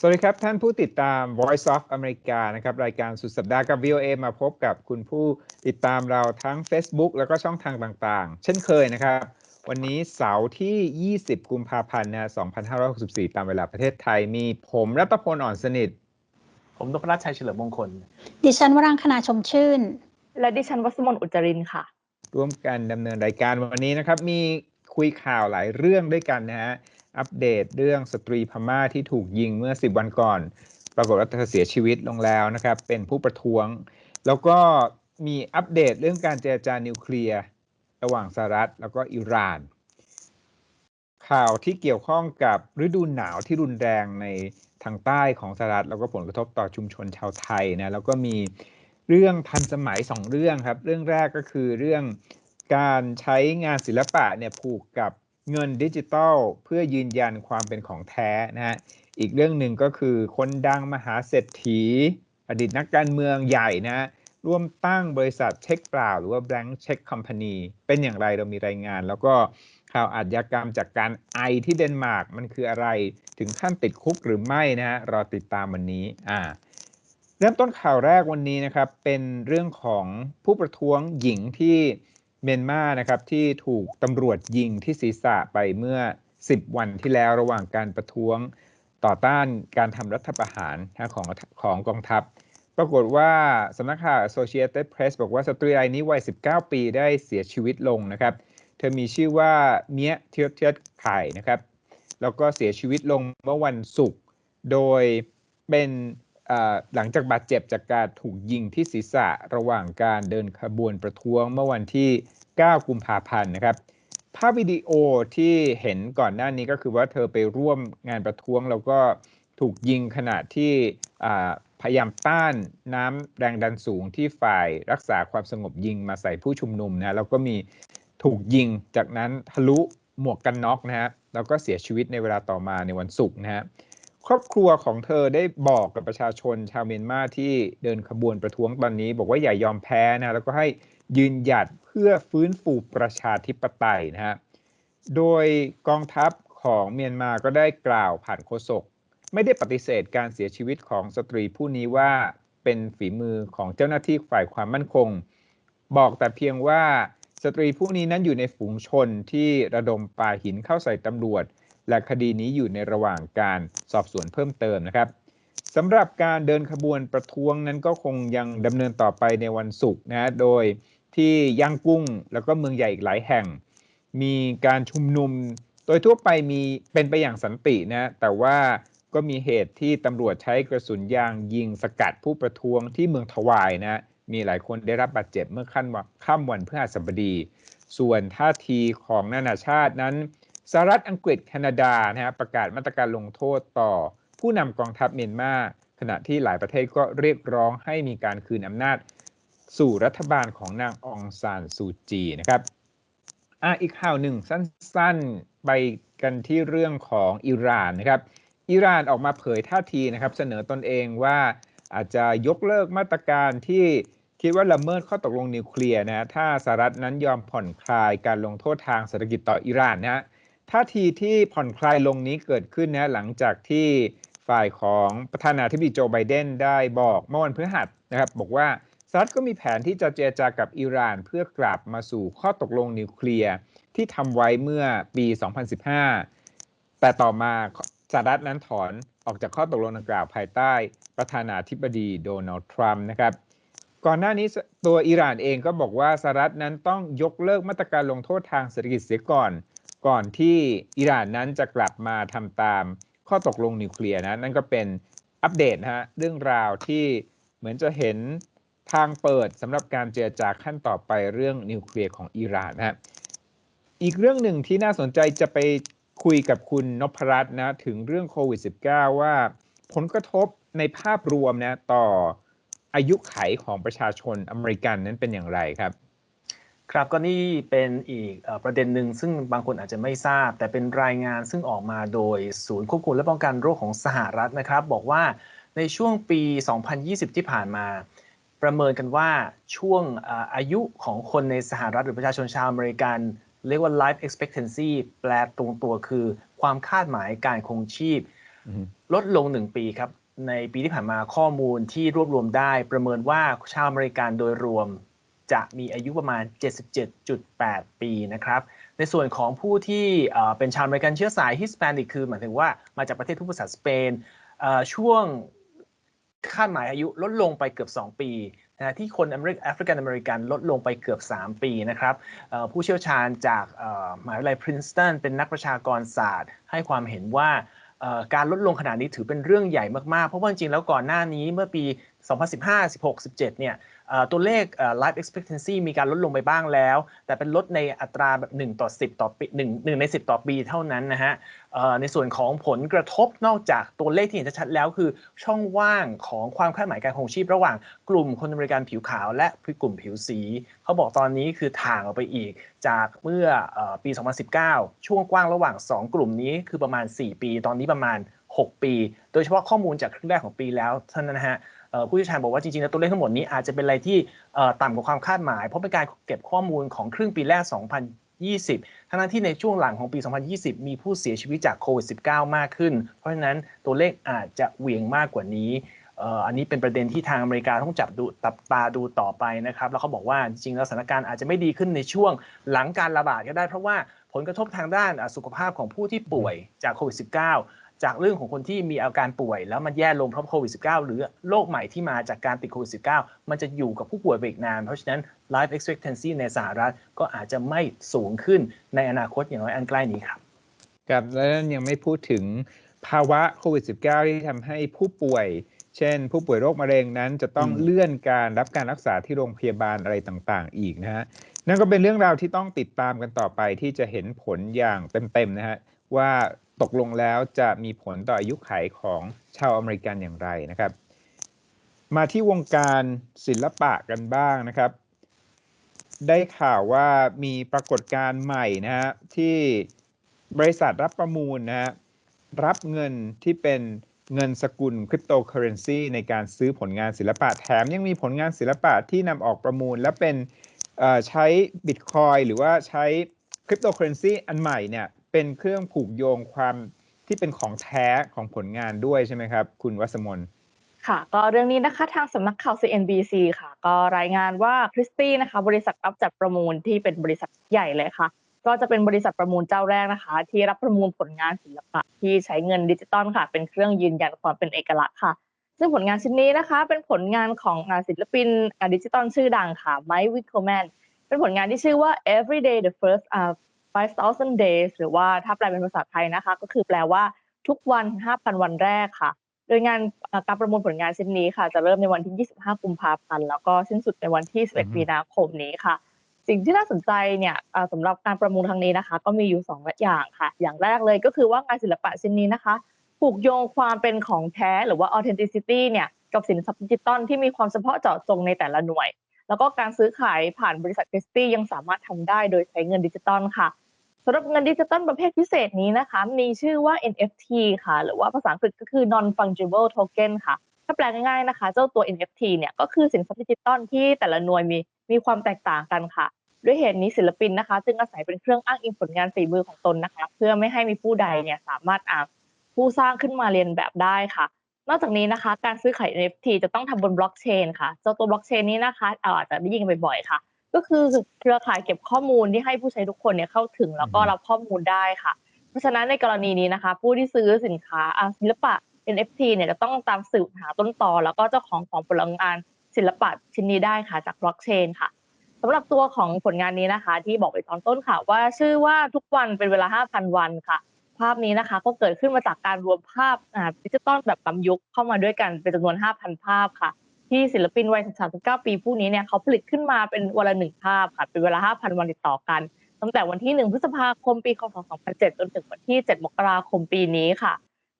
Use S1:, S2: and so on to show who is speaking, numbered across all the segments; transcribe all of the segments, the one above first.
S1: สวัสดีครับ ท่านผู้ติดตาม Voice of America นะครับ รายการสุดสัปดาห์กับ VOA มาพบกับคุณผู้ติดตามเราทั้ง Facebook แล้วก็ช่องทางต่างๆ เช่นเคยนะครับ วันนี้เสาร์ที่ 20 กุมภาพันธ์นะ2564 ตามเวลาประเทศไทย มีผมรัตพลอ่อนสนิท
S2: ผมนพรัชชัยเฉลิมมงคล
S3: ดิฉันวรังคณาชมชื่น
S4: และดิฉันวัสมนอุจจรินค่ะ
S1: ร่วมกันดำเนินรายการวันนี้นะครับ มีคุยข่าวหลายเรื่องด้วยกันนะฮะ อัปเดตเรื่องสตรีพม่าที่ถูกยิงเมื่อ 10 วันก่อน ปรากฏว่าเธอเสียชีวิตลงแล้วนะครับ เป็นผู้ประท้วง แล้วก็มีอัปเดตเรื่องการเจรจานิวเคลียร์ระหว่างสหรัฐแล้วก็อิหร่าน ข่าวที่เกี่ยวข้องกับฤดูหนาวที่รุนแรงในทางใต้ของสหรัฐแล้วก็ผลกระทบต่อชุมชนชาวไทยนะแล้วก็มีเรื่องทันสมัยสองเรื่องครับ เรื่องแรกก็คือเรื่องการใช้งานศิลปะเนี่ยผูกกับ เงินดิจิตอลเพื่อยืนยันความเป็นของแท้นะฮะอีกเรื่องหนึ่งก็คือคนดังมหาเศรษฐี อดีตนักการเมืองใหญ่นะ ร่วมตั้งบริษัทเช็คเปล่า หรือว่า blank check company เป็นอย่างไรเรามีรายงาน แล้วก็ข่าวอาชญากรรมจากการไอที่เดนมาร์กมันคืออะไรถึงขั้นติดคุกหรือไม่นะฮะรอติดตามวันนี้อ่าเริ่มต้นข่าวแรกวันนี้นะครับ เป็นเรื่องของผู้ประท้วงหญิงที่ เมียนมานะครับที่ถูกตำรวจยิงที่ศีรษะไปเมื่อ 10 วันที่แล้วระหว่างการประท้วงต่อต้านการทำรัฐประหารของของกองทัพ ปรากฏว่าสำนักข่าว Associated Press บอกว่าสตรีรายนี้วัย 19 ปีได้เสียชีวิตลงนะครับ เธอมีชื่อว่าเมียเทียเทียไข่นะครับ แล้วก็เสียชีวิตลงเมื่อวันศุกร์โดยเป็น หลังจากบาดเจ็บจากการถูกยิงที่ศีรษะระหว่างการเดินขบวนประท้วงเมื่อวันที่ 9 กุมภาพันธ์นะครับ ภาพวิดีโอที่เห็นก่อนหน้านี้ก็คือว่าเธอไปร่วมงานประท้วง แล้วก็ถูกยิงขณะที่พยายามต้านน้ำแรงดันสูงที่ฝ่ายรักษาความสงบยิงมาใส่ผู้ชุมนุมนะแล้วก็มีถูกยิงจากนั้นทะลุหมวกกันน็อกนะฮะแล้วก็เสียชีวิตในเวลาต่อมาในวันศุกร์นะฮะ ครอบครัวของเธอได้บอกกับประชาชนชาวเมียนมาที่เดินขบวนประท้วงตอนนี้ บอกว่าอย่ายอมแพ้นะแล้วก็ให้ยืนหยัดเพื่อฟื้นฟูประชาธิปไตยนะฮะโดยกองทัพของเมียนมาก็ได้กล่าวผ่านโฆษกไม่ได้ปฏิเสธการเสียชีวิตของสตรีผู้นี้ว่าเป็นฝีมือของเจ้าหน้าที่ฝ่ายความมั่นคง บอกแต่เพียงว่าสตรีผู้นี้นั้นอยู่ในฝูงชนที่ระดมปาหินเข้าใส่ตำรวจ และคดีนี้อยู่ในระหว่างการสอบสวนเพิ่มเติมนะครับสำหรับการเดินขบวนประท้วงนั้นก็คงยังดำเนินต่อไปในวันศุกร์นะโดยที่ย่างกุ้งแล้วก็เมืองใหญ่อีกหลายแห่ง มีการชุมนุมโดยทั่วไปมีเป็นไปอย่างสันตินะแต่ว่าก็มีเหตุที่ตำรวจใช้กระสุนยางยิงสกัดผู้ประท้วงที่เมืองทวายนะมีหลายคนได้รับบาดเจ็บเมื่อขั้นค่ำวันพฤหัสบดี ส่วนท่าทีของนานาชาตินั้น สหรัฐอังกฤษแคนาดานะฮะประกาศมาตรการลงโทษต่อ ผู้นำกองทัพเมียนมาขณะที่หลายประเทศก็เรียกร้องให้มีการคืนอำนาจสู่รัฐบาลของนางองซานซูจีนะครับอะอีกข่าวหนึ่งสั้นๆไปกันที่เรื่องของอิหร่านนะครับ อิหร่านออกมาเผยท่าทีนะครับ เสนอตนเองว่าอาจจะยกเลิกมาตรการที่คิดว่าละเมิดข้อตกลงนิวเคลียร์นะถ้าสหรัฐนั้นยอมผ่อนคลายการลงโทษทางเศรษฐกิจต่ออิหร่านนะ ท่าทีที่ผ่อนคลายลงนี้เกิดขึ้นนะหลังจากที่ฝ่ายของประธานาธิบดีโจไบเดนได้บอกเมื่อวันพฤหัสนะครับบอกว่าสหรัฐก็มีแผนที่จะเจรจากับอิหร่านเพื่อกลับมาสู่ข้อตกลงนิวเคลียร์ที่ทำไว้เมื่อปี 2015 แต่ต่อมาสหรัฐนั้นถอนออกจากข้อตกลงดังกล่าวภายใต้ประธานาธิบดีโดนัลด์ทรัมป์นะครับ ก่อนหน้านี้ตัวอิหร่านเองก็บอกว่าสหรัฐนั้นต้องยกเลิกมาตรการลงโทษทางเศรษฐกิจเสียก่อน ก่อนที่อิหร่านนั้นจะกลับมาทำตามข้อตกลงนิวเคลียร์นะ นั่นก็เป็นอัปเดตนะฮะเรื่องราวที่เหมือนจะเห็นทางเปิดสำหรับการเจรจาขั้นต่อไปเรื่องนิวเคลียร์ของอิหร่านนะฮะอีกเรื่องหนึ่งที่น่าสนใจจะไปคุยกับคุณนพรัตน์นะถึงเรื่องโควิด -19 ว่าผลกระทบในภาพรวมนะต่ออายุไขของประชาชนอเมริกันนั้นเป็นอย่างไรครับ
S2: ครับก็นี่เป็นอีกประเด็นหนึ่งซึ่งบางคนอาจจะไม่ทราบ แต่เป็นรายงานซึ่งออกมาโดยศูนย์ควบคุมและป้องกันโรคของสหรัฐนะครับ บอกว่าในช่วงปี 2020 ที่ผ่านมา ประเมินกันว่าช่วงอายุของคนในสหรัฐหรือประชาชนชาวอเมริกัน เรียกว่า life expectancy แปลตรงตัวคือ ความคาดหมายการคงชีพ
S1: อืม
S2: ลดลง 1 ปีครับ ในปีที่ผ่านมาข้อมูลที่รวบรวมได้ ประเมินว่าชาวอเมริกันโดยรวม จะมีอายุประมาณ 77.8 ปีนะครับ ในส่วนของผู้ที่เป็นชาวอเมริกันเชื้อสายฮิสแปนิกคือหมายถึงว่ามาจากประเทศผู้ภาษาสเปนช่วงคาดหมายอายุลดลงไปเกือบ 2 ปีนะที่คนอเมริกแอฟริกันอเมริกันลดลงไปเกือบ 3 ปีนะครับผู้เชี่ยวชาญจากมหาวิทยาลัยพรินสตันเป็นนักประชากรศาสตร์ ให้ความเห็นว่าการลดลงขนาดนี้ถือเป็นเรื่องใหญ่มาก ๆ เพราะว่าจริงๆแล้วก่อนหน้านี้เมื่อปี 2015 16 17 เนี่ย ตัวเลข life expectancy มีการลดลงไปบ้างแล้ว แต่เป็นลดในอัตราแบบ1ต่อ 10 ต่อปี1 1ใน 10 ต่อปีเท่านั้นนะฮะในส่วนของผลกระทบนอกจากตัวเลขที่เห็นชัดๆแล้วคือ ช่องว่างของความคาดหมายการคงชีพระหว่างกลุ่มคนอเมริกันผิวขาว และกลุ่มผิวสี เขาบอกตอนนี้คือถ่างออกไปอีกจากเมื่ออปี 2019 ช่วงกว้างระหว่าง 2 กลุ่มนี้คือประมาณ 4 ปี ตอนนี้ประมาณ 6 ปี โดยเฉพาะข้อมูลจากครึ่งแรกของปีแล้วเท่านั้นะฮะ ผู้เชี่ยวชาญบอกว่าจริงๆแล้วตัวเลขทั้งหมดนี้อาจจะเป็นอะไรที่ต่ำกว่าความคาดหมาย เพราะเป็นการเก็บข้อมูลของครึ่งปีแรก 2020 ทั้งนั้นที่ในช่วงหลังของปี 2020 มีผู้เสียชีวิตจากโควิด -19 มากขึ้น เพราะฉะนั้นตัวเลขอาจจะเหวี่ยงมากกว่านี้อันนี้เป็นประเด็นที่ทางอเมริกาต้องจับดูตับตาดูต่อไปนะครับ แล้วเขาบอกว่าจริงๆแล้วสถานการณ์อาจจะไม่ดีขึ้นในช่วงหลังการระบาดก็ได้ เพราะว่าผลกระทบทางด้านสุขภาพของผู้ที่ป่วยจากโควิด -19 จากเรื่องของคนที่มีอาการป่วย แล้วมันแย่ลงเพราะโควิด -19 หรือโรคใหม่ที่มาจากการติดโควิด -19 มันจะอยู่กับผู้ป่วยไปอีกนาน เพราะฉะนั้น life expectancy ในสหรัฐก็อาจจะไม่สูงขึ้นในอนาคตอย่างน้อยอันใกล้นี้ครับ
S1: ครับแล้วยังไม่พูดถึงภาวะโควิด -19 ที่ทำให้ผู้ป่วย เช่น ผู้ป่วยโรคมะเร็งนั้นจะต้อง
S2: อืม
S1: เลื่อนการรับการรักษาที่โรงพยาบาลอะไรต่างๆ อีกนะฮะนั่นก็เป็นเรื่องราวที่ต้องติดตามกันต่อไปที่จะเห็นผลอย่างเต็มๆนะฮะว่า ตกลงแล้วจะมีผลต่ออายุไขของชาวอเมริกันอย่างไรนะครับ มาที่วงการศิลปะกันบ้างนะครับ ได้ข่าวว่ามีปรากฏการณ์ใหม่นะฮะที่บริษัทรับประมูลนะฮะรับเงินที่เป็นเงินสกุลคริปโตเคอเรนซีในการซื้อผลงานศิลปะแถมยังมีผลงานศิลปะที่นำออกประมูล และเป็นใช้บิตคอยหรือว่าใช้คริปโตเคอเรนซีอันใหม่เนี่ย เป็นเครื่องผูกโยงความที่เป็นของแท้ของผลงานด้วยใช่ไหมครับ คุณวัสมน
S4: ค่ะก็เรื่องนี้นะคะทางสำนักข่าว CNBC ค่ะ ก็รายงานว่าคริสตี้นะคะ บริษัทรับจัดประมูลที่เป็นบริษัทใหญ่เลยค่ะ ก็จะเป็นบริษัทประมูลเจ้าแรกนะคะ ที่รับประมูลผลงานศิลปะที่ใช้เงินดิจิตอลค่ะ เป็นเครื่องยืนยันความเป็นเอกลักษณ์ค่ะ ซึ่งผลงานชิ้นนี้นะคะ เป็นผลงานของอ่าศิลปินดิจิตอลชื่อดังค่ะไมค์วิคโคแมนเป็นผลงานที่ชื่อว่า everyday the first uh, 5,000 days หรือว่าถ้าแปลเป็นภาษาไทยนะคะ ก็คือแปลว่าทุกวัน 5,000 วันแรกค่ะ โดยงานเอ่อการประมูลผลงานชิ้นนี้ค่ะ จะเริ่มในวันที่ 25 กุมภาพันธ์แล้วก็สิ้นสุดในวันที่
S1: อือฮึ
S4: 11 มีนาคมนี้ค่ะ สิ่งที่น่าสนใจเนี่ยเอ่อสำหรับการประมูลครั้งนี้นะคะ ก็มีอยู่ 2 อย่างค่ะ อย่างแรกเลยก็คือว่างานศิลปะชิ้นนี้นะคะผูกโยงความเป็นของแท้หรือว่า authenticity เนี่ยกับสินทรัพย์ดิจิตอลที่มีความเฉพาะเจาะจงในแต่ละหน่วย แล้วก็การซื้อขายผ่านบริษัทคริสตี้ยังสามารถทำได้โดยใช้เงินดิจิตอลค่ะสำหรับเงินดิจิตอลประเภทพิเศษนี้นะคะ มีชื่อว่า NFT ค่ะ หรือว่าภาษาอังกฤษก็คือ non fungible token ค่ะ ถ้าแปลง่ายๆนะคะ เจ้าตัว NFT เนี่ยก็คือสินทรัพย์ดิจิตอลที่แต่ละหน่วยมีมีความแตกต่างกันค่ะ ด้วยเหตุนี้ศิลปินนะคะ จึงอาศัยเป็นเครื่องอ้างอิงผลงานฝีมือของตนนะคะ เพื่อไม่ให้มีผู้ใดเนี่ยสามารถอ่านผู้สร้างขึ้นมาเรียนแบบได้ค่ะ นอกจากนี้นะคะ การซื้อขาย NFT จะต้องทำบนบล็อกเชนค่ะ เจ้าตัวบล็อกเชนนี้นะคะเอาอาจจะได้ยินกันบ่อยๆค่ะ ก็คือเครือข่ายเก็บข้อมูลที่ให้ผู้ใช้ทุกคนเนี่ยเข้าถึงแล้วก็
S1: อือฮึ
S4: รับข้อมูลได้ค่ะ เพราะฉะนั้นในกรณีนี้นะคะ ผู้ที่ซื้อสินค้าอะศิลปะ NFT เนี่ยจะต้องตามสืบหาต้นตอแล้วก็เจ้าของของผลงานศิลปะชิ้นนี้ได้ค่ะจากบล็อกเชนค่ะสำหรับตัวของผลงานนี้นะคะ ที่บอกไปตอนต้นค่ะว่าชื่อว่าทุกวันเป็นเวลา 5,000 วันค่ะ ภาพนี้นะคะ ก็เกิดขึ้นมาจากการรวมภาพดิจิตอลแบบล้ำยุคเข้ามาด้วยกันเป็นจำนวน 5,000 ภาพค่ะ ที่ศิลปินวัย 39 ปีผู้นี้เนี่ยเขาผลิตขึ้นมาเป็นวันละหนึ่งภาพค่ะ เป็นเวลา 5,000 วันติดต่อกัน ตั้งแต่วันที่ 1 พฤษภาคมปีคศ2007 จนถึงวันที่ 7 มกราคมปีนี้ค่ะ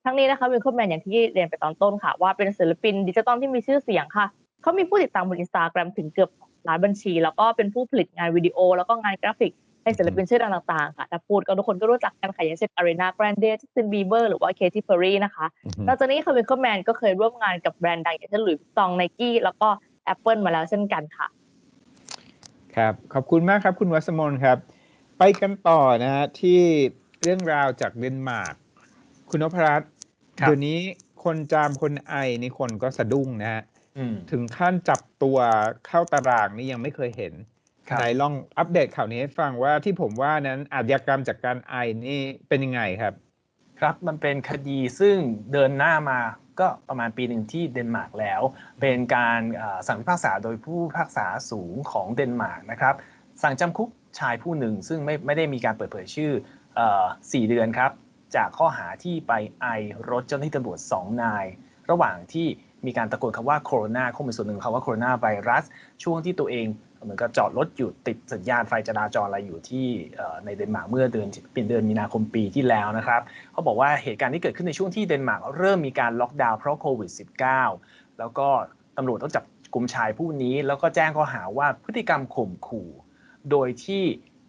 S4: ทั้งนี้นะคะวินคอแมนอย่างที่เรียนไปตอนต้นค่ะ ว่าเป็นศิลปินดิจิตอลที่มีชื่อเสียงค่ะเขามีผู้ติดตามบนอินสตาแกรมถึงเกือบล้านบัญชี แล้วก็เป็นผู้ผลิตงานวิดีโอ แล้วก็งานกราฟิก ให้ศิลปินชื่อดังต่างๆค่ะถ้าพูดก็ทุกคนก็รู้จักกันค่ะอย่างเช่นอารีนาแกรนเดจัสตินบีเบอร์หรือว่าเคที่เพอร์รีนะคะ
S1: อือฮึ
S4: นอกจากนี้ค่ะวินคอแมนก็เคยร่วมงานกับแบรนด์ดังอย่างเช่นหลุยส์ตองไนกี้แล้วก็ Apple มาแล้วเช่นกันค่ะ
S1: ครับ ขอบคุณมากครับคุณวัสมนครับ ไปกันต่อนะฮะที่เรื่องราวจากเดนมาร์กคุณนพรัตน์
S2: ครับ
S1: เดี๋ยวนี้คนจามคนไอนี่คนก็สะดุ้งนะฮะ
S2: อืม
S1: ถึงขั้นจับตัวเข้าตารางนี่ยังไม่เคยเห็น
S2: ครับ
S1: ไหนลองอัปเดตข่าวนี้ให้ฟังว่าที่ผมว่านั้นอาชญากรรมจากการไอนี่เป็นยังไงครับ
S2: ครับมันเป็นคดีซึ่งเดินหน้ามาก็ประมาณปีหนึ่งที่เดนมาร์กแล้ว เป็นการเอ่อสั่งพิพากษาโดยผู้พิพากษาสูงของเดนมาร์กนะครับ สั่งจำคุกชายผู้หนึ่ง ซึ่งไม่ไม่ได้มีการเปิดเผยชื่อเอ่อสี่เดือนครับ จากข้อหาที่ไปไอรถเจ้าหน้าที่ตำรวจ2นาย ระหว่างที่มีการตะโกนคำว่าโคโรนาข้อมูลส่วนหนึ่งคำว่าโคโรนาไวรัสช่วงที่ตัวเอง เหมือนกับจอดรถอยู่ติดสัญญาณไฟจราจรอะไรอยู่ที่ในเดนมาร์กเมื่อเดือนเป็นเดือนมีนาคมปีที่แล้วนะครับเขาบอกว่าเหตุการณ์ที่เกิดขึ้นในช่วงที่เดนมาร์กเริ่มมีการล็อกดาวน์เพราะโควิด -19 แล้วก็ตำรวจต้องจับกลุ่มชายผู้นี้ แล้วก็แจ้งข้อหาว่าพฤติกรรมข่มขู่ โดยที่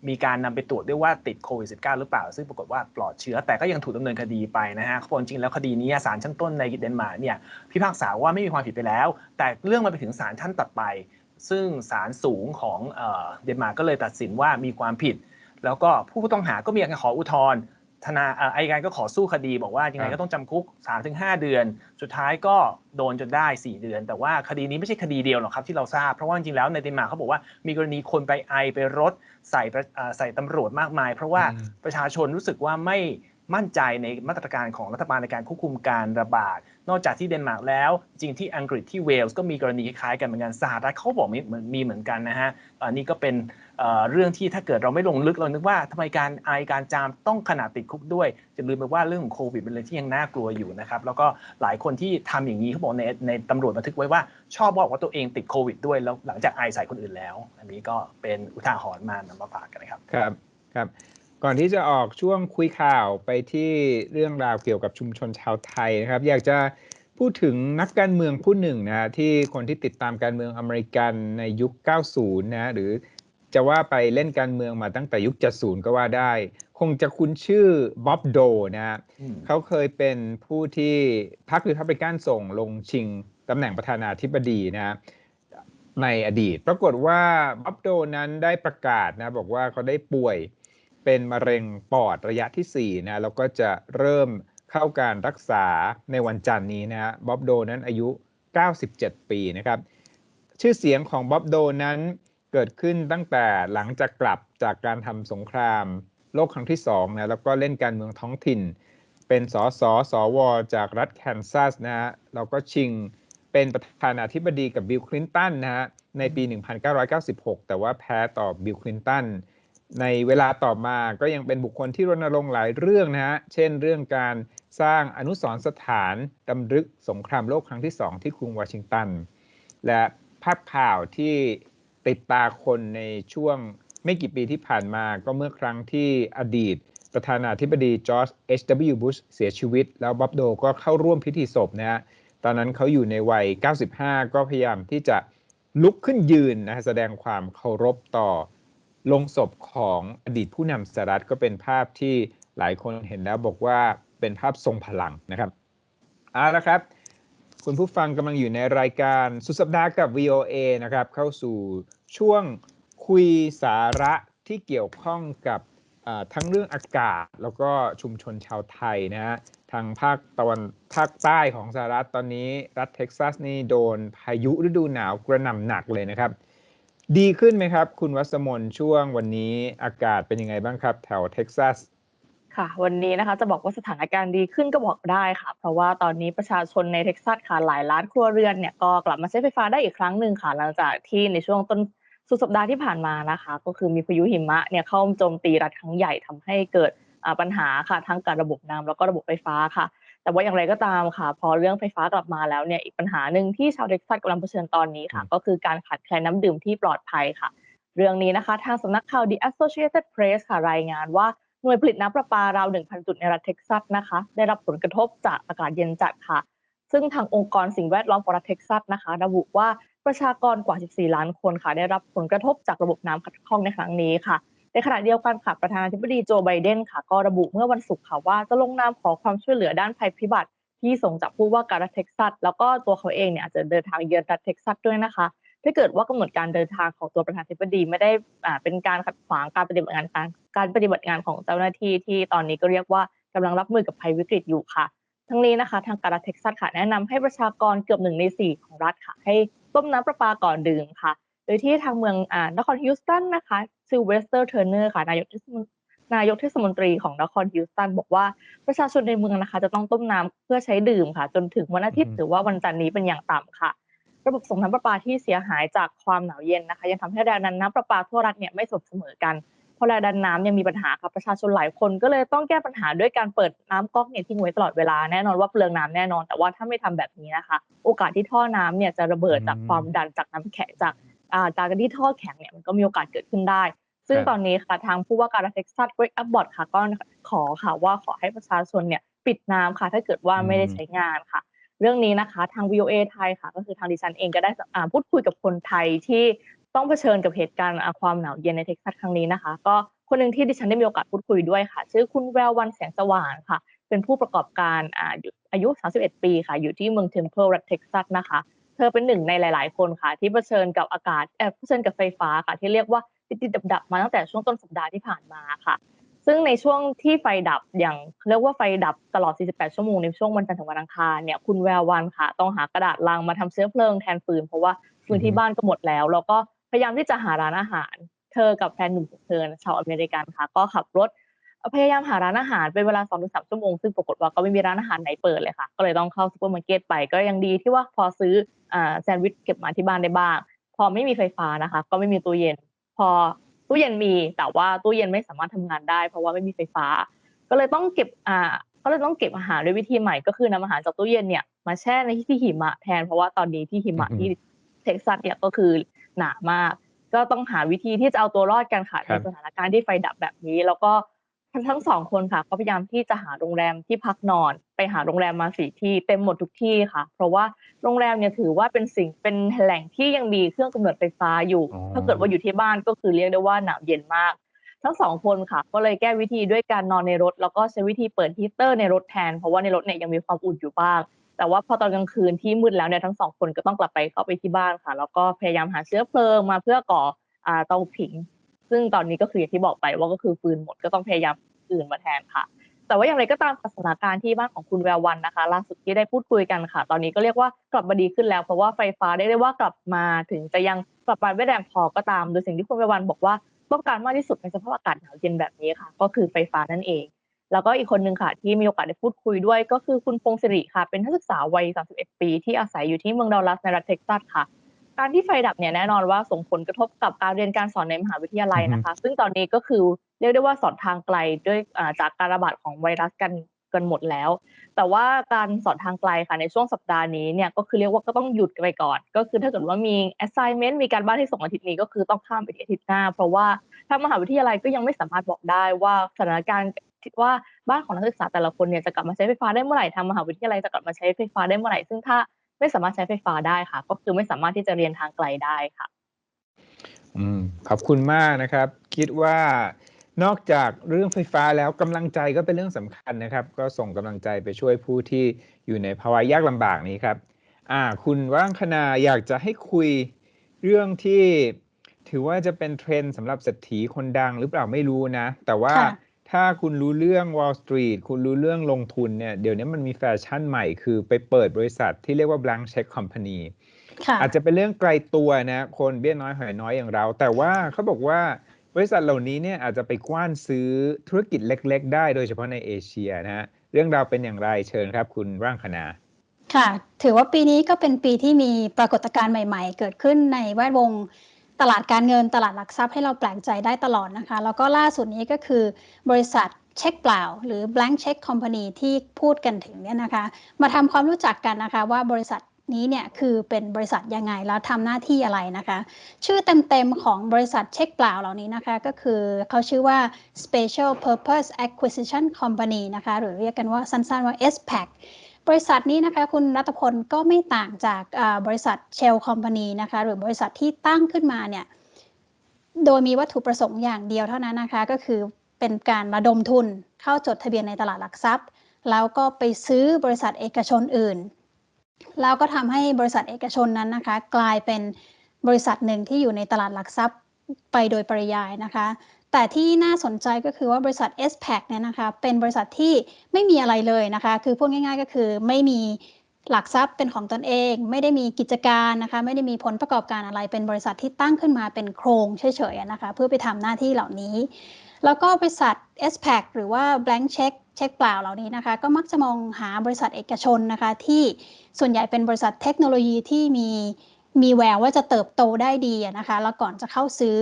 S2: มีการนำไปตรวจด้วยว่าติดโควิด -19 หรือเปล่า ซึ่งปรากฏว่าปลอดเชื้อ แต่ก็ยังถูกดำเนินคดีไปนะฮะเขาบอกจริงแล้วคดีนี้ศาลชั้นต้นในเดนมาร์กเนี่ยพิพากษาว่าไม่มีความผิดไปแล้ว แต่เรื่องมันไปถึงศาลชั้นตัดไป ซึ่งศาลสูงของเอ่อเดนมาร์กก็เลยตัดสินว่ามีความผิด แล้วก็ผู้ต้องหาก็มีการขออุทธรณ์ทนายเอ่ออัยการก็ขอสู้คดีบอกว่ายังไงก็ต้องจำคุก 3-5 เดือน สุดท้ายก็โดนจนได้ 4 เดือน แต่ว่าคดีนี้ไม่ใช่คดีเดียวหรอกครับที่เราทราบ เพราะว่าจริงๆแล้วในเดนมาร์กเขาบอกว่ามีกรณีคนไปไอไปรถใส่ประเอ่อใส่ตำรวจมากมาย เพราะว่า
S1: อืม
S2: ประชาชนรู้สึกว่าไม่มั่นใจในมาตรการของรัฐบาลในการควบคุมการระบาด นอกจากที่เดนมาร์กแล้ว จริงที่อังกฤษที่เวลส์ก็มีกรณีคล้ายกันเหมือนกันสหรัฐเขาบอกมีเหมือนมีเหมือนกันนะฮะอันนี้ก็เป็นเรื่องที่ถ้าเกิดเราไม่ลงลึกเรานึกว่าทำไมการไอการจามต้องขนาดติดคุกด้วยจะลืมไปว่าเรื่องของโควิดเป็นเรื่องที่ยังน่ากลัวอยู่นะครับแล้วก็หลายคนที่ทำอย่างนี้เขาบอกในในตำรวจบันทึกไว้ว่าชอบบอกว่าตัวเองติดโควิดด้วยแล้วหลังจากไอใส่คนอื่นแล้ว อันนี้ก็เป็นอุทาหรณ์มานำมาฝากกันนะครับ
S1: ครับครับ ก่อนที่จะออกช่วงคุยข่าวไปที่เรื่องราวเกี่ยวกับชุมชนชาวไทยนะครับ อยากจะพูดถึงนักการเมืองผู้หนึ่งนะฮะที่คนที่ติดตามการเมืองอเมริกันในยุค 90 นะหรือจะว่าไปเล่นการเมืองมาตั้งแต่ยุค 70 ก็ว่าได้ คงจะคุ้นชื่อบ๊อบโดนะฮะ
S2: อืม
S1: เขาเคยเป็นผู้ที่พรรครีพับลิกันส่งลงชิงตำแหน่งประธานาธิบดีนะในอดีต ปรากฏว่าบ๊อบโดนั้นได้ประกาศนะบอกว่าเขาได้ป่วย เป็นมะเร็งปอดระยะที่4นะแล้วก็จะเริ่มเข้าการรักษาในวันจันทร์นี้นะบ๊อบโดนั้นอายุ 97 ปีนะครับ ชื่อเสียงของบ๊อบโดนั้นเกิดขึ้นตั้งแต่หลังจากกลับจากการทำสงครามโลกครั้งที่2นะแล้วก็เล่นการเมืองท้องถิ่น เป็นสสสว จากรัฐแคนซัสนะฮะแล้วก็ชิงเป็นประธานาธิบดีกับบิลคลินตันนะฮะในปี 1996 แต่ว่าแพ้ต่อบิลคลินตัน ในเวลาต่อมาก็ยังเป็นบุคคลที่รณรงค์หลายเรื่องนะฮะ เช่นเรื่องการสร้างอนุสรณ์สถานดำรึกสงครามโลกครั้งที่2ที่กรุงวอชิงตัน และภาพข่าวที่ติดตาคนในช่วงไม่กี่ปีที่ผ่านมาก็เมื่อครั้งที่อดีต ประธานาธิบดีจอร์จ H.W. Bush เสียชีวิต แล้วบ๊อบโดก็เข้าร่วมพิธีศพนะฮะ ตอนนั้นเขาอยู่ในวัย 95 ก็พยายามที่จะลุกขึ้นยืนนะฮะแสดงความเคารพต่อ ลงศพของอดีตผู้นำสหรัฐก็เป็นภาพที่หลายคนเห็นแล้วบอกว่าเป็นภาพทรงพลังนะครับเอาละครับ คุณผู้ฟังกำลังอยู่ในรายการสุดสัปดาห์กับ VOA นะครับ เข้าสู่ช่วงคุยสาระที่เกี่ยวข้องกับทั้งเรื่องอากาศแล้วก็ชุมชนชาวไทยนะฮะทางภาคตะวันภาคใต้ของสหรัฐตอนนี้ รัฐเท็กซัสนี่โดนพายุฤดูหนาวกระหน่ำหนักเลยนะครับ ดีขึ้นไหมครับ คุณวัสมนช่วงวันนี้อากาศเป็นยังไงบ้างครับ แถวเท็กซัส
S4: ค่ะ วันนี้นะคะจะบอกว่าสถานการณ์ดีขึ้นก็บอกได้ค่ะ เพราะว่าตอนนี้ประชาชนในเท็กซัสค่ะหลายล้านครัวเรือนเนี่ยก็กลับมาใช้ไฟฟ้าได้อีกครั้งหนึ่งค่ะหลังจากที่ในช่วงต้นสุดสัปดาห์ที่ผ่านมานะคะ ก็คือมีพายุหิมะเนี่ยเข้าโจมตีรัฐครั้งใหญ่ทำให้เกิดปัญหาค่ะทั้งการระบบน้ำแล้วก็ระบบไฟฟ้าค่ะ แต่ว่าอย่างไรก็ตามค่ะ พอเรื่องไฟฟ้ากลับมาแล้วเนี่ยอีกปัญหาหนึ่งที่ชาวเท็กซัสกำลังเผชิญตอนนี้ค่ะ
S1: อืม
S4: ก็คือการขาดแคลนน้ำดื่มที่ปลอดภัยค่ะ เรื่องนี้นะคะทางสำนักข่าว The Associated Press ค่ะรายงานว่าหน่วยผลิตน้ำประปาราว 1,000 จุดในรัฐเท็กซัสนะคะ ได้รับผลกระทบจากอากาศเย็นจัดค่ะ ซึ่งทางองค์กรสิ่งแวดล้อมของรัฐเท็กซัสนะคะ ระบุว่าประชากรกว่า 14 ล้านคนค่ะ ได้รับผลกระทบจากระบบน้ำขัดข้องในครั้งนี้ค่ะ ในขณะเดียวกันค่ะประธานาธิบดีโจไบเดนค่ะก็ระบุเมื่อวันศุกร์ค่ะว่าจะลงนามขอความช่วยเหลือด้านภัยพิบัติ ที่ส่งจากผู้ว่าการรัฐเท็กซัสแล้วก็ตัวเขาเองเนี่ยอาจจะเดินทางเยือนรัฐเท็กซัสด้วยนะคะ ถ้าเกิดว่ากำหนดการเดินทางของตัวประธานาธิบดีไม่ได้อ่าเป็นการขัดขวางการปฏิบัติงานการการปฏิบัติงานของเจ้าหน้าที่ที่ตอนนี้ก็เรียกว่ากำลังรับมือกับภัยวิกฤตอยู่ค่ะ ทั้งนี้นะคะ ทางการรัฐเท็กซัสค่ะแนะนำให้ประชากรเกือบหนึ่งในสี่ของรัฐค่ะให้ต้มน้ำประปาก่อนดื่มค่ะ ดยที่ทางเมืองอ่านครฮิวสตันนะคะซิลเวสเตอร์เทอร์เนอร์ค่ะนายกเทศมนนายกเทศมนตรีของนครฮิวสตันบอกว่าประชาชนในเมืองนะคะ จะต้องต้มน้ำเพื่อใช้ดื่มค่ะ จนถึงวันอาทิตย์
S1: อืม
S4: หรือว่าวันจันทร์นี้เป็นอย่างต่ำค่ะ ระบบส่งน้ำประปาที่เสียหายจากความหนาวเย็นนะคะ ยังทำให้แรงดันน้ำประปาทั่วรัฐเนี่ยไม่สมเสมอกันเพราะแรงดันน้ำยังมีปัญหาค่ะประชาชนหลายคนก็เลยต้องแก้ปัญหาด้วยการเปิดน้ำก๊อกเนี่ยทิ้งไว้ตลอดเวลาแน่นอนว่าเปลืองน้ำแน่นอน แต่ว่าถ้าไม่ทำแบบนี้นะคะ โอกาสที่ท่อน้ำเนี่ยจะระเบิดจาก
S1: อืม
S4: ความดันจากน้ำแข็งจากอ่า จากการที่ท่อแข็งเนี่ยมันก็มีโอกาสเกิดขึ้นได้ ซึ่ง
S1: ครับ
S4: ตอนนี้ค่ะทางผู้ว่าการรัฐเท็กซัสเวกอัพบอร์ดค่ะก็ขอค่ะว่าขอให้ประชาชนเนี่ยปิดน้ำค่ะ ถ้าเกิดว่าไม่ได้ใช้งานค่ะ เรื่องนี้นะคะทาง VOA ไทยค่ะ ก็คือทางดิฉันเองก็ได้อ่าพูดคุยกับคนไทยที่ต้องเผชิญกับเหตุการณ์อ่าความหนาวเย็นในเท็กซัสครั้งนี้นะคะ ก็คนหนึ่งที่ดิฉันได้มีโอกาสพูดคุยด้วยค่ะ ชื่อคุณแวววันแสงสว่างค่ะ เป็นผู้ประกอบการอ่าอยู่อายุ 31 ปีค่ะ อยู่ที่เมืองเทมเพลรัฐเท็กซัสนะคะเธอเป็นหนึ่งในหลาย ๆ คนค่ะ ที่เผชิญกับอากาศเออเผชิญกับไฟฟ้าค่ะ ที่เรียกว่าติดดับๆมาตั้งแต่ช่วงต้นสัปดาห์ที่ผ่านมาค่ะ ซึ่งในช่วงที่ไฟดับอย่างเรียกว่าไฟดับตลอด 48 ชั่วโมงในช่วงวันจันทร์ถึงวันอังคารเนี่ยคุณแวววันค่ะ ต้องหากระดาษลังมาทำเชื้อเพลิงแทนฟืนเพราะว่าฟืนที่บ้านก็หมดแล้ว แล้วก็พยายามที่จะหาร้านอาหาร เธอกับแฟนหนุ่มของเธอชาวอเมริกันค่ะ ก็ขับรถ พยายามหาร้านอาหารเป็นเวลา2-3ชั่วโมง ซึ่งปรากฏว่าก็ไม่มีร้านอาหารไหนเปิดเลยค่ะ ก็เลยต้องเข้าซูเปอร์มาร์เก็ตไป ก็ยังดีที่ว่าพอซื้ออ่าแซนด์วิชเก็บมาที่บ้านได้บ้าง พอไม่มีไฟฟ้านะคะ ก็ไม่มีตู้เย็น พอตู้เย็นมี แต่ว่าตู้เย็นไม่สามารถทำงานได้ เพราะว่าไม่มีไฟฟ้า ก็เลยต้องเก็บอ่าก็เลยต้องเก็บอาหารด้วยวิธีใหม่ ก็คือนำอาหารจากตู้เย็นเนี่ยมาแช่ในที่หิมะแทน เพราะว่าตอนนี้ที่หิมะ
S1: อือฮึ
S4: ที่เท็กซัสเนี่ยก็คือหนามาก ก็ต้องหาวิธีที่จะเอาตัวรอดกันค่ะ
S1: ครั
S4: ใน
S1: บ
S4: สถานการณ์ที่ไฟดับแบบนี้ แล้วก็ ทั้งทั้งสองคนค่ะก็พยายามที่จะหาโรงแรมที่พักนอน ไปหาโรงแรมมาสี่ที่เต็มหมดทุกที่ค่ะ เพราะว่าโรงแรมเนี่ยถือว่าเป็นสิ่งเป็นแหล่งที่ยังมีเครื่องกำเนิดไฟฟ้าอยู่
S1: อ๋อ
S4: ถ้าเกิดว่าอยู่ที่บ้านก็คือเรียกได้ว่าหนาวเย็นมาก ทั้งสองคนค่ะ ก็เลยแก้วิธีด้วยการนอนในรถ แล้วก็ใช้วิธีเปิดฮีตเตอร์ในรถแทน เพราะว่าในรถเนี่ยยังมีความอุ่นอยู่บ้าง แต่ว่าพอตอนกลางคืนที่มืดแล้วเนี่ยทั้งสองคนก็ต้องกลับไปเข้าไปที่บ้านค่ะ แล้วก็พยายามหาเชื้อเพลิงมาเพื่อก่ออ่าเตาผิง ซึ่งตอนนี้ก็คืออย่างที่บอกไปว่าก็คือฟืนหมดก็ต้องพยายามอื่นมาแทนค่ะ แต่ว่าอย่างไรก็ตามสถานการณ์ที่บ้านของคุณแวววันนะคะล่าสุดที่ได้พูดคุยกันค่ะ ตอนนี้ก็เรียกว่ากลับมาดีขึ้นแล้วเพราะว่าไฟฟ้าได้ได้ว่ากลับมาถึงจะยังกลับมาไม่แรงพอก็ตามโดยสิ่งที่คุณแวววันบอกว่าต้องการมากที่สุดในสภาพอากาศหนาวเย็นแบบนี้ค่ะ ก็คือไฟฟ้านั่นเอง แล้วก็อีกคนหนึ่งค่ะที่มีโอกาสได้พูดคุยด้วย ก็คือคุณพงศิริค่ะ เป็นนักศึกษาวัย 31 ปี ที่อาศัยอยู่ที่เมืองดัลลัสในรัฐเท็กซัสค่ะ การที่ไฟดับเนี่ยแน่นอนว่าส่งผลกระทบกับการเรียนการสอนในมหาวิทยาลัยนะคะ ซึ่งตอนนี้ก็คือเรียกได้ว่าสอนทางไกลด้วยอ่าจากการระบาดของไวรัสกันกันหมดแล้ว แต่ว่าการสอนทางไกลค่ะในช่วงสัปดาห์นี้เนี่ยก็คือเรียกว่าก็ต้องหยุดไปก่อน ก็คือถ้าเกิดว่ามี assignment มีการบ้านที่ส่งอาทิตย์นี้ก็คือต้องข้ามไปที่อาทิตย์หน้า เพราะว่าทางมหาวิทยาลัยก็ยังไม่สามารถบอกได้ว่าสถานการณ์ว่าบ้านของนักศึกษาแต่ละคนเนี่ยจะกลับมาใช้ไฟฟ้าได้เมื่อไหร่ทางมหาวิทยาลัยจะกลับมาใช้ไฟฟ้าได้เมื่อไหร่ซึ่งถ้า ไม่สามารถใช้ไฟฟ้าได้ค่ะ ก็คือไม่สามารถที่จะเรียนทางไกลได้ค่ะ
S1: อืมขอบคุณมากนะครับ คิดว่านอกจากเรื่องไฟฟ้าแล้วกำลังใจก็เป็นเรื่องสำคัญนะครับ ก็ส่งกำลังใจไปช่วยผู้ที่อยู่ในภาวะยากลำบากนี้ครับ อ่า คุณว่างคณาอยากจะให้คุยเรื่องที่ถือว่าจะเป็นเทรนด์สำหรับเศรษฐีคนดังหรือเปล่าไม่รู้นะ แต่ว่า
S3: ค่ะ
S1: ถ้าคุณรู้เรื่อง Wall Street คุณรู้เรื่องลงทุนเนี่ย เดี๋ยวนี้มันมีแฟชั่นใหม่คือไปเปิดบริษัทที่เรียกว่า blank check company
S3: ค่ะ
S1: อาจจะเป็นเรื่องไกลตัวนะ คนเบี้ยน้อยหอยน้อยอย่างเรา แต่ว่าเขาบอกว่าบริษัทเหล่านี้เนี่ยอาจจะไปกว้านซื้อธุรกิจเล็ก ๆ ได้โดยเฉพาะในเอเชียนะฮะเรื่องราวเป็นอย่างไรเชิญครับ คุณร่างคณา
S3: ค่ะ ถือว่าปีนี้ก็เป็นปีที่มีปรากฏการณ์ใหม่ ๆ เกิดขึ้นในแวดวง ตลาดการเงินตลาดหลักทรัพย์ให้เราแปลกใจได้ตลอดนะคะ แล้วก็ล่าสุดนี้ก็คือบริษัทเช็คเปล่า หรือ blank check company ที่พูดกันถึงเนี่ยนะคะ มาทำความรู้จักกันนะคะว่าบริษัทนี้เนี่ยคือเป็นบริษัทยังไงแล้วทำหน้าที่อะไรนะคะ ชื่อเต็มๆของบริษัทเช็คเปล่าเหล่านี้นะคะ ก็คือเขาชื่อว่า Special Purpose Acquisition Company นะคะ หรือเรียกกันว่าสั้นๆว่า SPAC บริษัทนี้นะคะคุณรัตพลก็ไม่ต่างจากบริษัท Shell Company นะคะหรือบริษัทที่ตั้งขึ้นมาเนี่ยโดยมีวัตถุประสงค์อย่างเดียวเท่านั้นนะคะก็คือเป็นการระดมทุนเข้าจดทะเบียนในตลาดหลักทรัพย์ แล้วก็ไปซื้อบริษัทเอกชนอื่น แล้วก็ทำให้บริษัทเอกชนนั้นนะคะ กลายเป็นบริษัทหนึ่งที่อยู่ในตลาดหลักทรัพย์ไปโดยปริยายนะคะ แต่ที่น่าสนใจก็คือว่าบริษัท s p a c เนี่ยนะคะเป็นบริษัทที่ไม่มีอะไรเลยนะคะ คือพูดง่ายๆก็คือไม่มีหลักทรัพย์เป็นของตนเอง ไม่ได้มีกิจการนะคะ ไม่ได้มีผลประกอบการอะไรเป็นบริษัทที่ตั้งขึ้นมาเป็นโครงเฉยๆนะคะ เพื่อไปทำหน้าที่เหล่านี้ แล้วก็บริษัท s p a c หรือว่า blank check เช็คเปล่าเหล่านี้นะคะ ก็มักจะมองหาบริษัทเอกชนนะคะ ที่ส่วนใหญ่เป็นบริษัทเทคโนโลยีที่มีมีแววว่าจะเติบโตได้ดีนะคะ แล้วก่อนจะเข้าซื้อ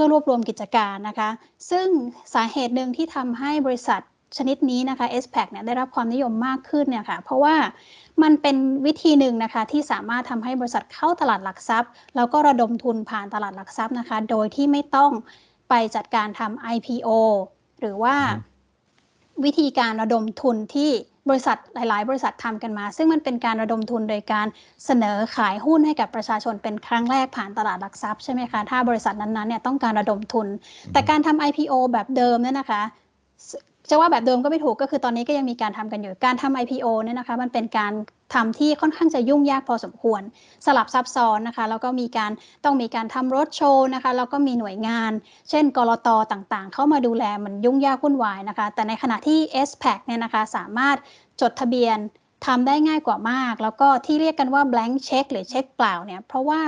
S3: พื่อรวบรวมกิจการนะคะ ซึ่งสาเหตุหนึ่งที่ทำให้บริษัทชนิดนี้นะคะ s p a c เนี่ยได้รับความนิยมมากขึ้นเนี่ยค่ะ เพราะว่ามันเป็นวิธีหนึ่งนะคะที่สามารถทำให้บริษัทเข้าตลาดหลักทรัพย์ แล้วก็ระดมทุนผ่านตลาดหลักทรัพย์นะคะ โดยที่ไม่ต้องไปจัดการทำ IPO หรือว่า
S1: อืม
S3: วิธีการระดมทุนที่บริษัทหลาย ๆ บริษัททำกันมา ซึ่งมันเป็นการระดมทุนโดยการเสนอขายหุ้นให้กับประชาชนเป็นครั้งแรกผ่านตลาดหลักทรัพย์ใช่ไหมคะถ้าบริษัทนั้นๆเนี่ยต้องการระดมทุน แต่การทำ IPO แบบเดิมเนี่ยนะคะ จะว่าแบบเดิมก็ไม่ถูกก็คือตอนนี้ก็ยังมีการทำกันอยู่ การทำ IPO เนี่ยนะคะมันเป็นการทำที่ค่อนข้างจะยุ่งยากพอสมควร สลับซับซ้อนนะคะแล้วก็มีการต้องมีการทำรถโชว์นะคะแล้วก็มีหน่วยงาน เช่น กรตต่างๆ เข้ามาดูแลมันยุ่งยากวุ่นวายนะคะ แต่ในขณะที่ s p a c เนี่ยนะคะสามารถจดทะเบียนทำได้ง่ายกว่ามาก แล้วก็ที่เรียกกันว่า blank check หรือเช็คเปล่าเนี่ยเพราะว่า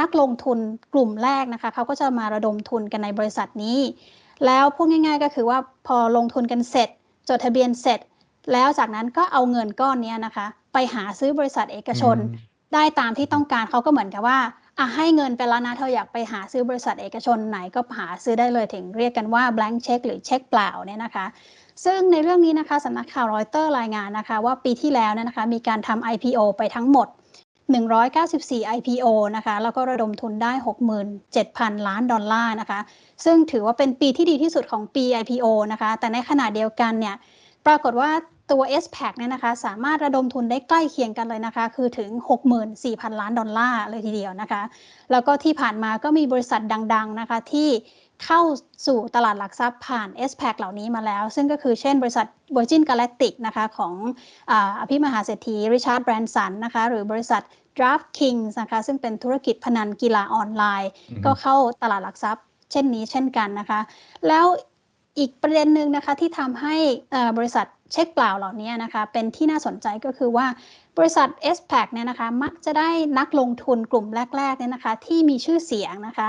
S3: นักลงทุนกลุ่มแรกนะคะเขาก็จะมาระดมทุนกันในบริษัทนี้ แล้วพูดง่ายๆก็คือว่าพอลงทุนกันเสร็จ จดทะเบียนเสร็จ แล้วจากนั้นก็เอาเงินก้อนเนี้ยนะคะ ไปหาซื้อบริษัทเอกชน
S1: อืม
S3: ได้ตามที่ต้องการเขาก็เหมือนกับว่าอะให้เงินไปแล้วนะเธออยากไปหาซื้อบริษัทเอกชนไหนก็หาซื้อได้เลยถึงเรียกกันว่า blank check หรือเช็คเปล่าเนี่ยนะคะ ซึ่งในเรื่องนี้นะคะสำนักข่าวรอยเตอร์รายงานนะคะ ว่าปีที่แล้วเนี่ยนะคะ มีการทำ IPO ไปทั้งหมด 194 IPO นะคะ แล้วก็ระดมทุนได้ 67,000 ล้านดอลลาร์นะคะ ซึ่งถือว่าเป็นปีที่ดีที่สุดของปี IPO นะคะ แต่ในขณะเดียวกันเนี่ย ปรากฏว่าตัว s p a c เนี่ยนะคะ สามารถระดมทุนได้ใกล้เคียงกันเลยนะคะ คือถึง 64,000 ล้านดอลลาร์เลยทีเดียวนะคะ แล้วก็ที่ผ่านมาก็มีบริษัทดัง ๆ นะคะที่ เข้าสู่ตลาดหลักทรัพย์ผ่าน s p a c เหล่านี้มาแล้ว ซึ่งก็คือเช่นบริษัท Virgin Galactic นะคะของอาอภิมหาเศรษฐีริชาร์ดแบรนสันนะคะหรือบริษัท DraftKings นะคะซึ่งเป็นธุรกิจพนันกีฬาออนไลน์
S1: อือฮึ
S3: ก็เข้าตลาดหลักทรัพย์ เช่นนี้เช่นกันนะคะ แล้วอีกประเด็นหนึ่งนะคะที่ทำให้เอ่อบริษัทเช็คเปล่าเหล่านี้นะคะเป็นที่น่าสนใจก็คือว่าบริษัท s p a c เนี่ยนะคะมักจะได้นักลงทุนกลุ่มแรกๆเนี่ยนะคะที่มีชื่อเสียงนะคะ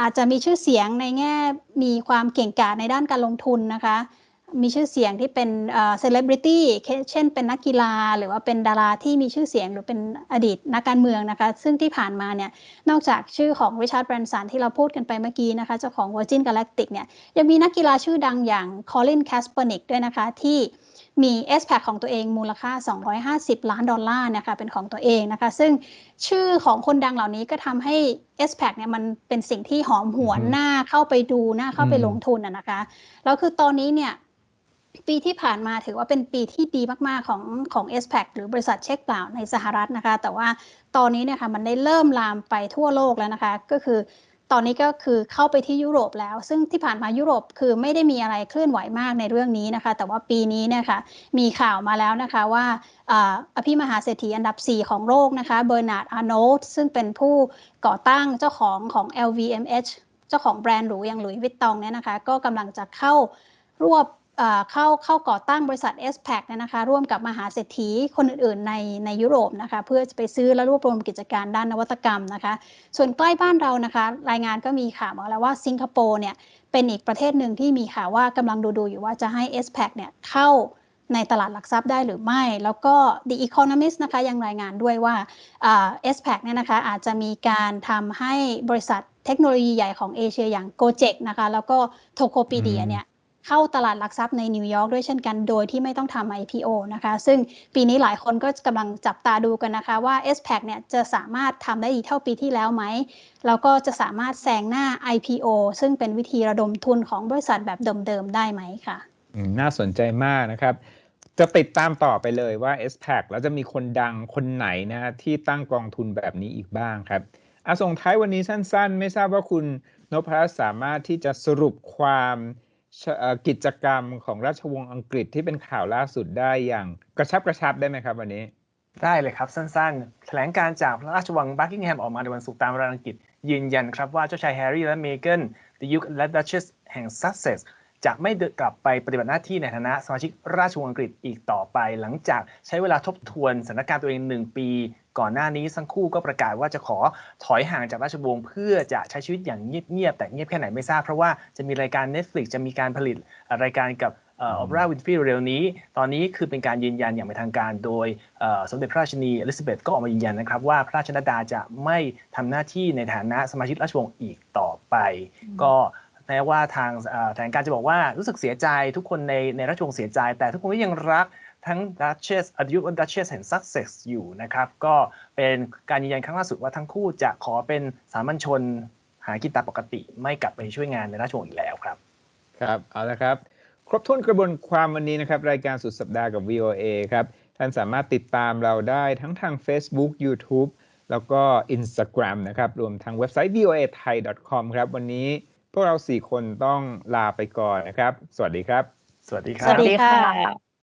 S3: อาจจะมีชื่อเสียงในแง่มีความเก่งกาจในด้านการลงทุนนะคะ มีชื่อเสียงที่เป็นเซเลบริตี้เช่นเป็นนักกีฬา หรือว่าเป็นดาราที่มีชื่อเสียงหรือเป็นอดีตนักการเมืองนะคะ ซึ่งที่ผ่านมาเนี่ยนอกจากชื่อของริชาร์ดแบรนสันที่เราพูดกันไปเมื่อกี้นะคะ เจ้าของ Virgin Galactic เนี่ยยังมีนักกีฬาชื่อดังอย่าง Colin Kaepernick ด้วยนะคะที่ มี s p a c ของตัวเองมูลค่า 250 ล้านดอลลาร์นะคะเป็นของตัวเองนะคะ ซึ่งชื่อของคนดังเหล่านี้ก็ทำให้ s p a c เนี่ยมันเป็นสิ่งที่หอมหวน
S1: อือฮึ
S3: น่าเข้าไปดูน่าเข้าไป
S1: อืม
S3: ลงทุนนะนะคะแล้วคือตอนนี้เนี่ยปีที่ผ่านมาถือว่าเป็นปีที่ดีมากๆของของ s p a c หรือบริษัทเช็คเปล่าในสหรัฐนะคะ แต่ว่าตอนนี้เนี่ยค่ะมันได้เริ่มลามไปทั่วโลกแล้วนะคะ ก็คือ ตอนนี้ก็คือเข้าไปที่ยุโรปแล้ว ซึ่งที่ผ่านมายุโรปคือไม่ได้มีอะไรเคลื่อนไหวมากในเรื่องนี้นะคะ แต่ว่าปีนี้เนี่ยค่ะมีข่าวมาแล้วนะคะว่าอภิมหาเศรษฐีอันดับ 4 ของโลกนะคะเบอร์นาร์ดอาร์โนดซึ่งเป็นผู้ก่อตั้งเจ้าของของ LVMH เจ้าของแบรนด์หรูอย่างหลุยส์วิตตองเนี่ยนะคะ ก็กำลังจะเข้ารวบ เข้าเข้าก่อตั้งบริษัท s p a c เนี่ยนะคะร่วมกับมหาเศรษฐีคนอื่นๆในในยุโรปนะคะเพื่อจะไปซื้อและรวบรวมกิจการด้านนวัตกรรมนะคะส่วนใกล้บ้านเรานะคะ รายงานก็มีข่าวมาแล้วว่าสิงคโปร์เนี่ยเป็นอีกประเทศหนึ่งที่มีข่าวว่ากำลังดูดูๆอยู่ว่าจะให้ s p a c เนี่ยเข้าในตลาดหลักทรัพย์ได้หรือไม่ แล้วก็ The Economist นะคะยังรายงานด้วยว่า s p a c เนี่ยนะคะอาจจะมีการทำให้บริษัทเทคโนโลยีใหญ่ของเอเชียอย่าง Gojek นะคะแล้วก็ Tokopedia
S1: อืม
S3: เนี่ย เข้าตลาดหลักทรัพย์ในนิวยอร์กด้วยเช่นกัน โดยที่ไม่ต้องทำ IPO นะคะ ซึ่งปีนี้หลายคนก็กำลังจับตาดูกันนะคะว่า s p a c เนี่ยจะสามารถทำได้ดีเท่าปีที่แล้วไหม แล้วก็จะสามารถแซงหน้า IPO ซึ่งเป็นวิธีระดมทุนของบริษัทแบบเดิมๆได้ไหมค่ะ
S1: น่าสนใจมากนะครับจะติดตามต่อไปเลยว่า s p a c แล้วจะมีคนดังคนไหนนะฮะที่ตั้งกองทุนแบบนี้อีกบ้างครับอาส่งท้ายวันนี้สั้นๆ ไม่ทราบว่าคุณนพรัตน์สามารถที่จะสรุปความ กิจกรรมของราชวงศ์อังกฤษที่เป็นข่าวล่าสุดได้อย่างกระชับกระชับได้ไหมครับวันนี้
S2: ได้เลยครับสั้นๆ แถลงการจากพระราชวังบักกิงแฮมออกมาในวันศุกร์ตามเวลาอังกฤษยืนยันครับว่าเจ้าชายแฮร์รี่และเมเกน The Duke และ Duchess แห่งซัสเซ็ จะไม่กลับไปปฏิบัติหน้าที่ในฐานะสมาชิกราชวงศ์อังกฤษอีกต่อไป หลังจากใช้เวลาทบทวนสถานการณ์ตัวเองหนึ่งปี ก่อนหน้านี้ทั้งคู่ก็ประกาศว่าจะขอถอยห่างจากราชวงศ์เพื่อจะใช้ชีวิตอย่างเงียบๆแต่เงียบแค่ไหนไม่ทราบเพราะว่าจะมีรายการ Netflix จะมีการผลิตรายการกับออปราวินฟรีเร็วนี้ ตอนนี้คือเป็นการยืนยันอย่างเป็นทางการ โดยสมเด็จพระราชินีอลิซาเบธก็ออกมายืนยันนะครับว่าพระราชนดาจะไม่ทำหน้าที่ในฐานะสมาชิกราชวงศ์อีกต่อไป ก็ แม้ว่าทางแถลงการจะบอกว่ารู้สึกเสียใจทุกคนในในราชวงศ์เสียใจ แต่ทุกคนก็ยังรักทั้ง Duchess อดุและ Duchess แห่ง Sussex อยู่นะครับ ก็เป็นการยืนยันครั้งล่าสุดว่าทั้งคู่จะขอเป็นสามัญชนหากินตามปกติ ไม่กลับไปช่วยงานในราชวงศ์อีกแล้วครับ
S1: ครับ เอาละครับ ครบถ้วนกระบวนความวันนี้นะครับ รายการสุดสัปดาห์กับ VOA ครับ ท่านสามารถติดตามเราได้ทั้งทาง Facebook YouTube แล้วก็ Instagram นะครับ รวมทางเว็บไซต์ voa thai com ครับ วันนี้ พวกเราสี่คนต้องลาไปก่อนนะครับ สวัสดีครับ
S2: สวัสดีค
S3: ส
S2: รั
S3: วั
S2: บ
S3: สดีค่ะ
S4: ค่ะ